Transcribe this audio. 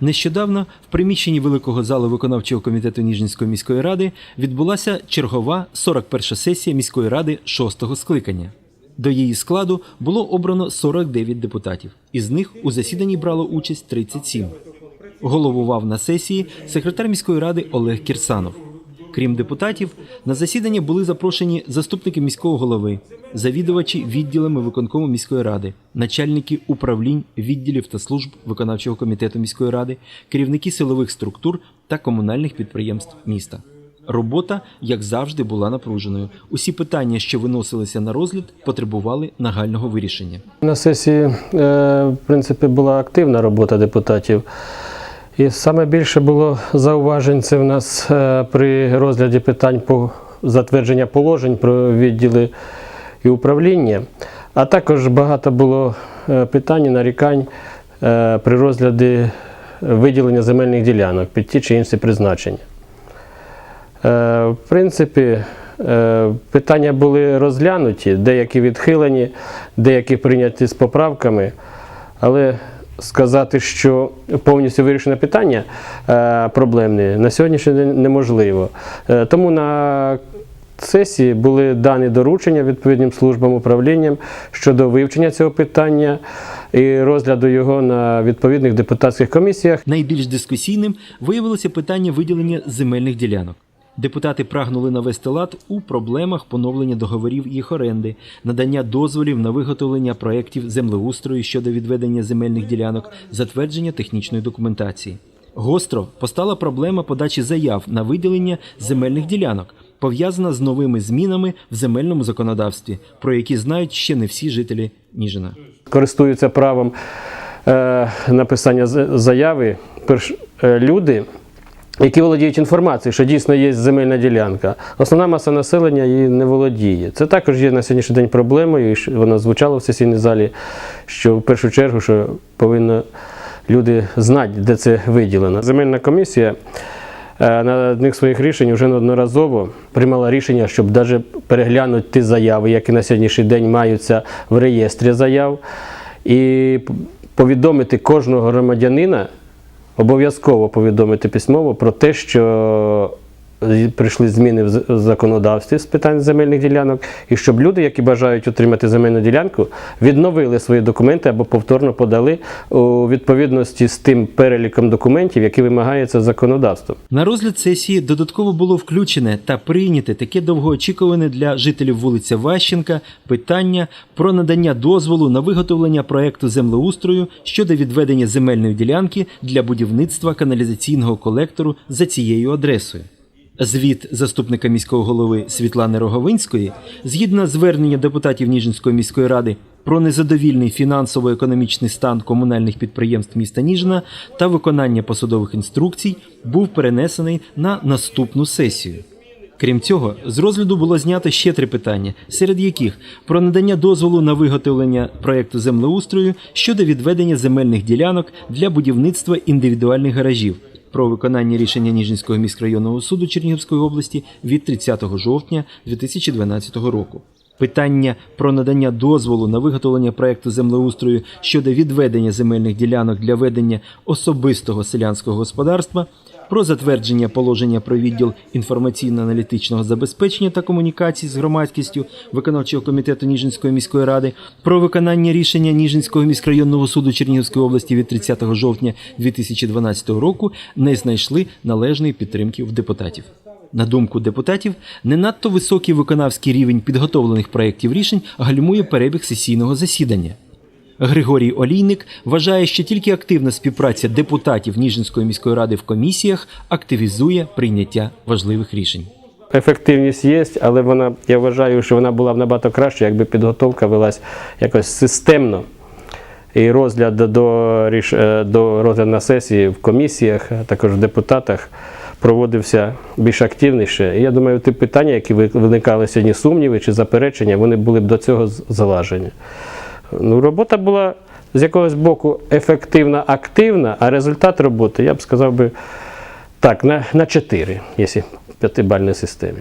Нещодавно в приміщенні великого залу виконавчого комітету Ніжинської міської ради відбулася чергова 41-ша сесія міської ради 6-го скликання. До її складу було обрано 49 депутатів, із них у засіданні брало участь 37. Головував на сесії секретар міської ради Олег Кірсанов. Крім депутатів, на засідання були запрошені заступники міського голови, завідувачі відділами виконкому міської ради, начальники управлінь, відділів та служб виконавчого комітету міської ради, керівники силових структур та комунальних підприємств міста. Робота, як завжди, була напруженою. Усі питання, що виносилися на розгляд, потребували нагального вирішення. На сесії, е, в принципі, була активна робота депутатів. І саме більше було зауважень це в нас е, при розгляді питань по затвердження положень про відділи і управління. А також багато було е, питань і нарікань е, при розгляді виділення земельних ділянок під ті чи інші призначення. В принципі, питання були розглянуті, деякі відхилені, деякі прийняті з поправками, але сказати, що повністю вирішене питання е, проблемне на сьогоднішній день неможливо. Е, Тому на сесії були дані доручення відповідним службам управлінням щодо вивчення цього питання і розгляду його на відповідних депутатських комісіях. Найбільш дискусійним виявилося питання виділення земельних ділянок. Депутати прагнули навести лад у проблемах поновлення договорів їх оренди, надання дозволів на виготовлення проєктів землеустрою щодо відведення земельних ділянок, затвердження технічної документації. Гостро постала проблема подачі заяв на виділення земельних ділянок, пов'язана з новими змінами в земельному законодавстві, про які знають ще не всі жителі Ніжина. користуються правом е, написання заяви перш, е, люди, які володіють інформацією, що дійсно є земельна ділянка. Основна маса населення її не володіє. Це також є на сьогоднішній день проблемою, і що воно звучало в сесійній залі, що в першу чергу що повинно люди знати, де це виділено. Земельна комісія. е, На одних своїх рішень вже неодноразово приймала рішення, щоб навіть переглянути ті заяви, які на сьогоднішній день маються в реєстрі заяв, і повідомити кожного громадянина, обов'язково повідомити письмово про те, що прийшли зміни в законодавстві з питань земельних ділянок, і щоб люди, які бажають отримати земельну ділянку, відновили свої документи або повторно подали у відповідності з тим переліком документів, які вимагається законодавством. На розгляд сесії додатково було включене та прийняте таке довгоочікуване для жителів вулиця Ващенка питання про надання дозволу на виготовлення проекту землеустрою щодо відведення земельної ділянки для будівництва каналізаційного колектору за цією адресою. Звіт заступника міського голови Світлани Роговинської, згідно звернення депутатів Ніжинської міської ради про незадовільний фінансово-економічний стан комунальних підприємств міста Ніжина та виконання посадових інструкцій, був перенесений на наступну сесію. Крім цього, з розгляду було знято ще три питання, серед яких про надання дозволу на виготовлення проекту землеустрою щодо відведення земельних ділянок для будівництва індивідуальних гаражів, про виконання рішення Ніжинського міськрайонного суду Чернігівської області від 30 жовтня 2012 року. Питання про надання дозволу на виготовлення проекту землеустрою щодо відведення земельних ділянок для ведення особистого селянського господарства, про затвердження положення про відділ інформаційно-аналітичного забезпечення та комунікацій з громадськістю виконавчого комітету Ніжинської міської ради, про виконання рішення Ніжинського міськрайонного суду Чернігівської області від 30 жовтня 2012 року не знайшли належної підтримки в депутатів. На думку депутатів, не надто високий виконавський рівень підготовлених проєктів рішень гальмує перебіг сесійного засідання. Григорій Олійник вважає, що тільки активна співпраця депутатів Ніжинської міської ради в комісіях активізує прийняття важливих рішень. Ефективність є, але вона, я вважаю, що вона була б набагато краще, якби підготовка велась якось системно. І розгляд до, е, до розгляду на сесії в комісіях, а також в депутатах проводився більш активніше. І я думаю, ті питання, які ви- виникали сьогодні, сумніви чи заперечення, вони були б до цього залажені. Ну, робота була з якогось боку ефективна, активна, а результат роботи, я б сказав би, так, на, на 4, якщо в п'ятибальній системі.